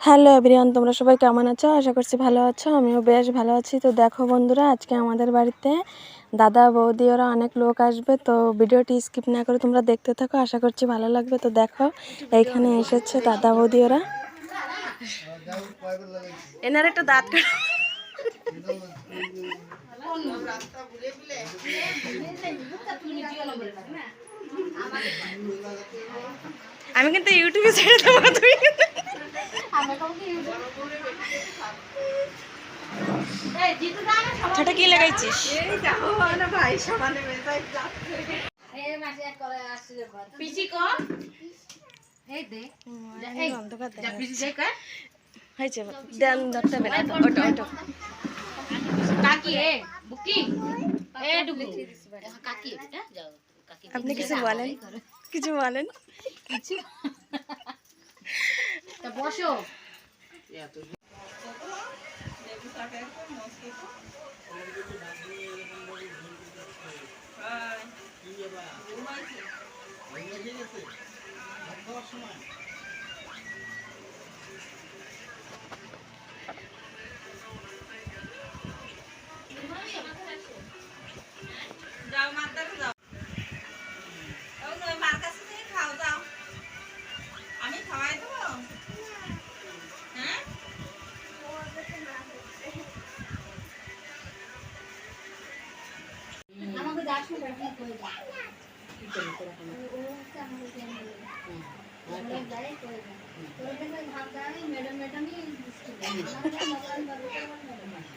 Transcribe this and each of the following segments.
Hello everyone, তোমরা সবাই কেমন আছো? আশা করছি ভালো আছো, আমিও বেশ ভালো আছি। তো দেখো বন্ধুরা, আজকে আমাদের বাড়িতে দাদা বৌদি ওরা অনেক লোক আসবে, তো ভিডিওটি স্কিপ না করে তোমরা দেখতে থাকো, আশা করছি ভালো লাগবে। তো দেখো এইখানে এসেছে দাদা বৌদি ওরা। এনার একটা দাঁত আমি কিন্তু ইউটিউবে ছেড়ে দেবো তুমি ছোট কি লাগাইছিস? পিসি কর এই দে। এই অন্ধকার যা দেখা পিসি যাই কর হয়েছে দেন ধরতে হবে না। ওটো ওটো কাকি এ বুকি? এ ডুগু কাকি এটা যাও কাকি আপনি কিছু বলেন? কিছু বলেন? কিছু? তা বসো। আমাকে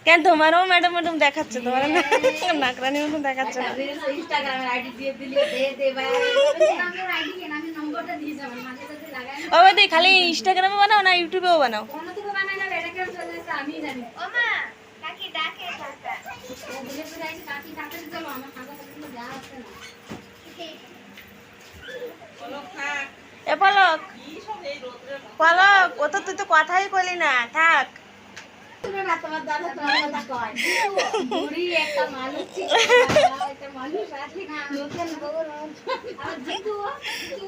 কেন তোমারও ম্যাডাম ম্যাডাম দেখাচ্ছে? তোমার নাকরানি মতন দেখাচ্ছে না। ইনস্টাগ্রামের আইডি দিয়ে দিলি দে দে ভাই আমার আইডি কেন আমি নম্বরটা দিয়ে যাব মাঝে সাথে লাগাই ও বৌদি খালি ইনস্টাগ্রামে বানাও না ইউটিউবেও বানাও? আমি জানি ও মা কাকি ডাকে কাকা এ পলক পলক ও তো তুই তো কথাই বলি না থাক। তুমি না তোমার দাদা তোমার কথা কয় বুড়ি একটা মানুষ ছিল বাবা, একটা মানুষ আসলে নতুন বউ আর জিতু জিতু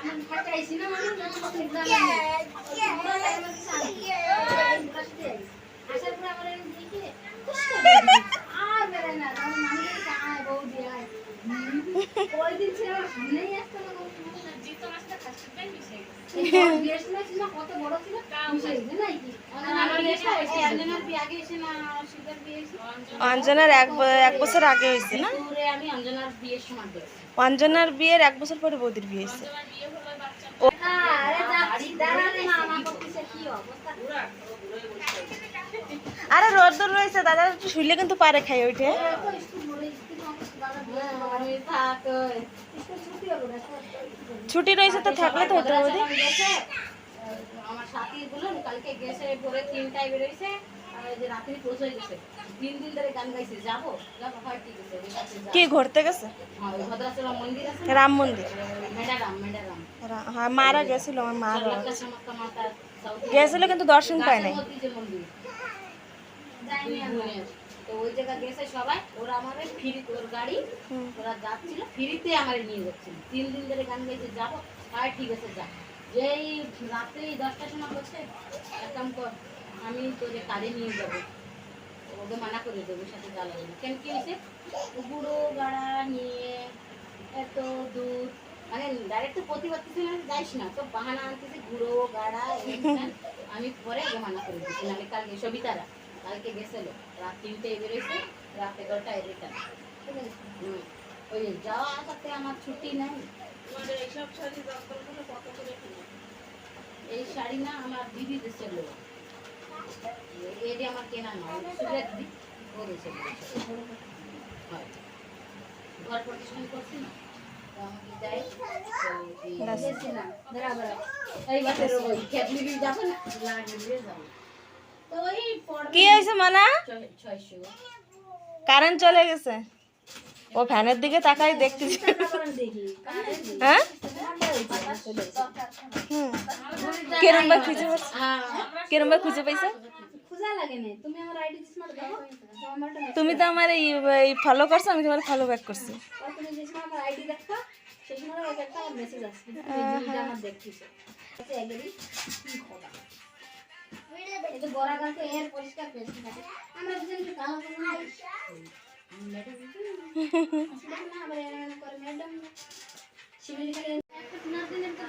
আমার খাতে আইছি না মানুষ আমার এক্সাম আসার পর আমার এরকম দেখে খুশি হয়ে গেছি। আর বেড়ায় না তখন মানুষ আয় বউ দিয়ে আয় ওই দিন ছিল আমার সামনেই আসতো না জিতু আমার সাথে ফার্স্ট টাইম মিশে গেছে বিয়ের সময় ছিল কত বড় ছিল মিশে গেছে নাকি আমার বিয়েটা অঞ্জনার এক এক বছর আগে হয়েছে না? বিয়ের এক বছর পরে বৌদির বিয়ে হয়েছে। আরে রোদ রয়েছে, দাদা একটু শুইলে কিন্তু পারে খাই ওইটে। ছুটি রয়েছে তো থাকলে তো হতো বৌদি আমার সাথী গুলো কালকে গেছে ভোরে তিনটায় বেরোইছে আর এই যে রাত্রি পৌঁছে গেছে। তিন দিন ধরে গান গাইছে যাব? যাব হয় ঠিক আছে ঠিক আছে, যাব। কি ঘুরতে গেছে? হ্যাঁ? রাম মন্দির। হ্যাঁ মারা গেছিল আমার মা গেছিল কিন্তু দর্শন পায় নাই। তো ওই জায়গা গেছে সবাই ওরা আমাদের ফ্রি ওর গাড়ি ওরা যাচ্ছিল ফ্রিতে আমার নিয়ে যাচ্ছিল। তিন দিন ধরে গান গাইছে যাব। আর ঠিক আছে যা। যেই রাত্রে দশটার সময় বলছে এক কাম কর আমি তোরে কারে নিয়ে যাব। ওকে মানা করে দেবো সাথে জ্বালাবো না। কেন কি হয়েছে? বুড়ো গাড়া নিয়ে এত দূর মানে ডাইরেক্ট তো প্রতিবাদ কিছু যাইস না। তো বাহানা আনতেছে গুঁড়ো গাড়া আমি পরে মানা করে দিচ্ছি নাহলে কালকে সবিতারা কালকে গেছিল রাত তিনটেয় বেরোইছে রাত এগারোটায় রিটার্ন ঠিক আছে? ওই যাওয়া আসাতে আমার ছুটি নাই। এই শাড়ি না আমার দিদি দেশের লোক এটি আমার কেনা নয় সুরের দিদি ও দেশের হয়। ঘর প্রতিষ্ঠান করছি না? এই- ব্যাস। না, দাঁড়া, দাঁড়া। এই বাসের ক্যাথলিকের যাব না লাগিয়ে যাব। কি হয়েছে মানা? কারেন্ট চলে গেছে। ও ফ্যানের দিকে তাকাই দেখতেছি। দেখি হ্যাঁ কেরম পাইছে ভাই খুঁজে পাইছে খুঁজা না তুমি তো আমার এই ফলো করছ, আমি তোমার ফলো ব্যাক করছি। তো এর পরিষ্কার আমরা কালো ম্যাডাম না এরকম করে ম্যাডাম করে একটা সোনার দিনের তো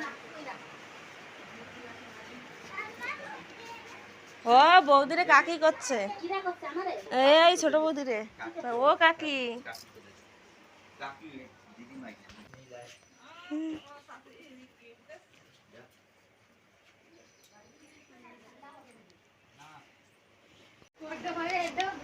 ও বৌদিরে কাকি করছে। কিরা করছে এই ছোট বৌদিরে। ও কাকি।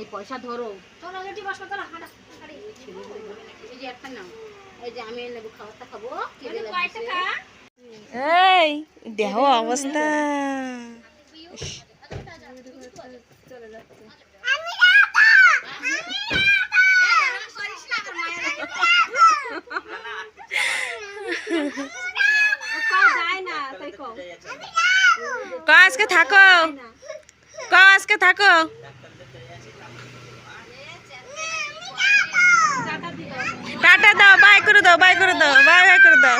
এই পয়সা ধরো। চলো লেটি বসো চলো হাঁটা এই যে একটা নাও। এই যে আমি নেব খাবারটা খাব। কি দিলে কয় টাকা এই দেহ অবস্থা। ক আজকে থাকো। ক আজকে থাকো। টাটা দাও, বাই করে দাও, বাই করে দাও, বাই বাই করে দাও।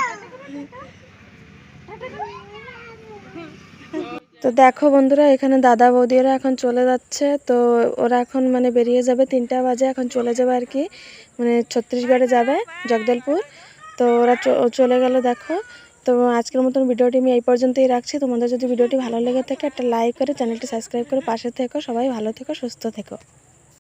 তো দেখো বন্ধুরা, এখানে দাদা বৌদিরা এখন চলে যাচ্ছে। তো ওরা এখন মানে বেরিয়ে যাবে, তিনটা বাজে, এখন চলে যাবে আর কি। মানে ছত্তিশগড়ে যাবে, জগদলপুর। তো ওরা চলে গেল, দেখো। তো আজকের মতন ভিডিওটি আমি এই পর্যন্তই রাখছি। তোমাদের যদি ভিডিওটি ভালো লেগে থাকে, একটা লাইক করে চ্যানেলটি সাবস্ক্রাইব করে পাশে থেকো। সবাই ভালো থেকো, সুস্থ থেকো।